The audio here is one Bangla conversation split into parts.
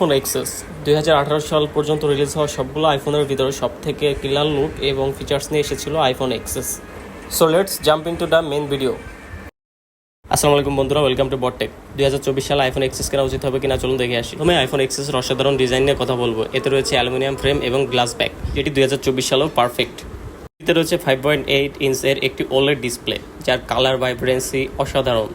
আইফোন এক্সেস দু হাজার আঠারো সাল পর্যন্ত রিলিজ হওয়া সবগুলো আইফোনের ভিতরে সব থেকে ক্লিয়ার লুক এবং ফিচার্স নিয়ে এসেছিল iPhone XS so let's jump into the main video আসসালামু আলাইকুম বন্ধুরা ওয়েলকাম টু বটটেক দুই হাজার চব্বিশ সালে আইফোন এক্সেস কেনা উচিত হবে কিনা চলুন দেখে আসি। প্রথমে আইফোন এক্সেসের অসাধারণ ডিজাইন নিয়ে কথা বলব। এতে রয়েছে অ্যালুমিনিয়াম ফ্রেম এবং গ্লাস ব্যাক যেটি দুই হাজার চব্বিশ সালেও পারফেক্ট এতে রয়েছে ফাইভ পয়েন্ট এইট ইঞ্চের একটি ওলেড ডিসপ্লে যার কালার ভাইব্রেন্সি অসাধারণ।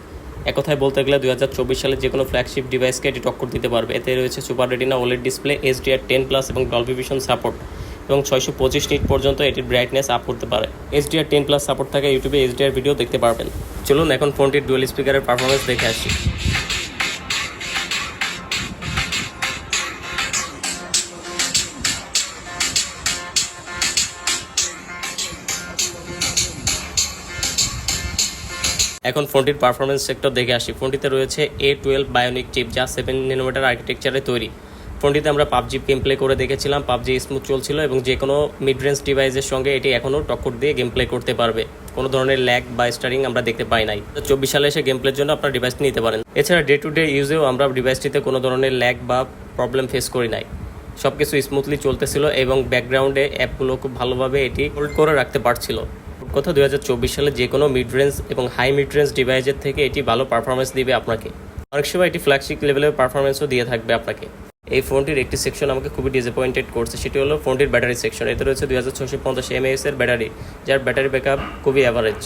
এক কথায় বলতে গেলে দুই হাজার চব্বিশ সালে যে কোনো ফ্ল্যাগশিপ ডিভাইসকে এটি টক্কর দিতে পারবে। এতে রয়েছে super retina OLED display HDR ten plus এবং ডলবি ভিশন সাপোর্ট এবং ছয়শো পঁচিশ নিট পর্যন্ত এটির ব্রাইটনেস আপ করতে পারে। এইচডিআর টেন প্লাস সাপোর্ট থাকে ইউটিউবে এইচডিআর ভিডিও দেখতে পারবেন। চলুন এখন ফোনটির ডুয়েল স্পিকারের পারফরমেন্স দেখে আসি। এখন ফোনটির পারফরমেন্স সেক্টর দেখে আসি। ফোনটিতে রয়েছে এ টুয়েলভ বায়োনিক চিপ যা সেভেন নিনোমিটার আর্কিটেকচারে তৈরি। ফোনটিতে আমরা পাবজি গেম প্লে করে দেখেছিলাম। পাবজি স্মুথ চলছিল এবং যে কোনো মিড রেঞ্জ ডিভাইসের সঙ্গে এটি এখনও টক্কর দিয়ে গেম প্লে করতে পারবে। কোনো ধরনের ল্যাগ বা স্টারিং আমরা দেখতে পাই নাই। চব্বিশ সালে এসে গেম প্লের জন্য আপনার ডিভাইসটি নিতে পারেন। এছাড়া ডে টু ডে ইউজেও আমরা ডিভাইসটিতে কোনো ধরনের ল্যাগ বা প্রবলেম ফেস করি নাই। সব কিছু স্মুথলি চলতেছিল এবং ব্যাকগ্রাউন্ডে অ্যাপগুলো খুব ভালোভাবে এটি হোল্ড করে রাখতে পারছিল। কথা চব্বিশ সালে যে কোনো মিড রেঞ্জ এবং হাই মিড রেঞ্জ ডিভাইসের থেকে এটি ভালো পারফরমেন্স দিবে আপনাকে। অনেক সময় এটি ফ্ল্যাগশিপ লেভেলের পারফরমেন্সও দিয়ে থাকবে আপনাকে। এই ফোনটির একটি সেকশন আমাকে খুবই ডিসঅ্যাপয়েন্টেড করছে, সেটি হলো ফোনটির ব্যাটারি সেকশন এতে রয়েছে দুই হাজার ছশো পঞ্চাশ এমএএস এর ব্যাটারি যার ব্যাটারি ব্যাকআপ খুবই অ্যাভারেজ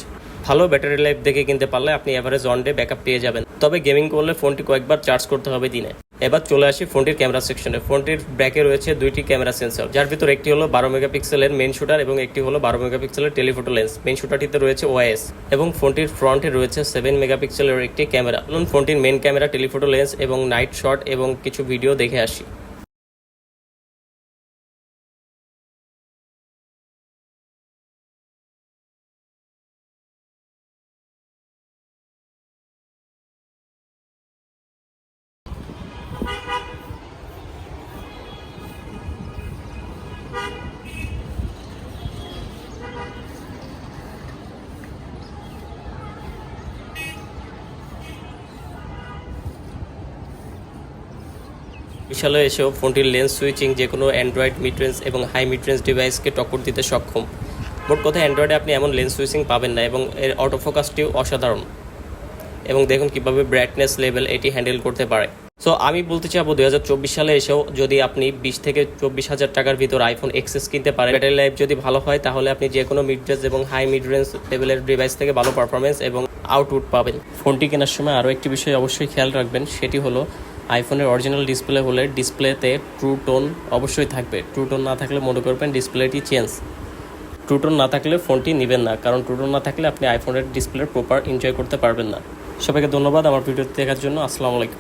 ভালো ব্যাটারি লাইফ দেখে কিনতে পারলে আপনি অ্যাভারেজ ওয়ান ডে ব্যাকআপ পেয়ে যাবেন। তবে গেমিং করলে ফোনটি কয়েকবার চার্জ করতে হবে দিনে। এবার চলে আসি ফোনটির ক্যামেরা সেকশনে। ফোনটির ব্যাকে রয়েছে দুইটি ক্যামেরা সেন্সর। যার ভিতর একটি হলো বারো মেগাপিক্সেলের মেন শুটার এবং একটি হলো বারো মেগাপিক্সেলের টেলিফোটো লেন্স মেন শুটারটিতে রয়েছে ওয়াইএস এবং ফোনটির ফ্রন্টে রয়েছে সেভেন মেগাপিক্সেলের একটি ক্যামেরা। ফোনটির মেন ক্যামেরা টেলিফোটো লেন্স এবং নাইট শট এবং কিছু ভিডিও দেখে আসি। বিশালে এসেও ফোনটির লেন্স সুইচিং যে কোনো অ্যান্ড্রয়েড মিডরেঞ্জ এবং হাই মিডরেঞ্জ ডিভাইসকে টক্কর দিতে সক্ষম। মোট কথা, অ্যান্ড্রয়েডে আপনি এমন লেন্স সুইচিং পাবেন না এবং এর অটোফোকাসটিও অসাধারণ। এবং দেখুন কীভাবে ব্রাইটনেস লেভেল এটি হ্যান্ডেল করতে পারে। সো আমি বলতে চাবো দু হাজার চব্বিশ সালে এসেও যদি আপনি বিশ থেকে চব্বিশ হাজার টাকার ভিতর আইফোন এক্সেস কিনতে পারেন ব্যাটারি লাইফ যদি ভালো হয়, তাহলে আপনি যে কোনো মিড রেঞ্জ এবং হাই মিড রেঞ্জ লেভেলের ডিভাইস থেকে ভালো পারফরমেন্স এবং আউটপুট পাবেন। ফোনটি কেনার সময় আরও একটি বিষয় অবশ্যই খেয়াল রাখবেন, সেটি হলো আইফোনের অরিজিনাল ডিসপ্লে হলে ডিসপ্লেতে ট্রু টোন অবশ্যই থাকবে। ট্রু টোন না থাকলে মনে করবেন ডিসপ্লেটি চেঞ্জ ট্রু টোন না থাকলে ফোনটি নেবেন না, কারণ ট্রু টোন না থাকলে আপনি আইফোনের ডিসপ্লে প্রপার এনজয় করতে পারবেন না। সবাইকে ধন্যবাদ আমার ভিডিওটি দেখার জন্য। আসসালামু আলাইকুম।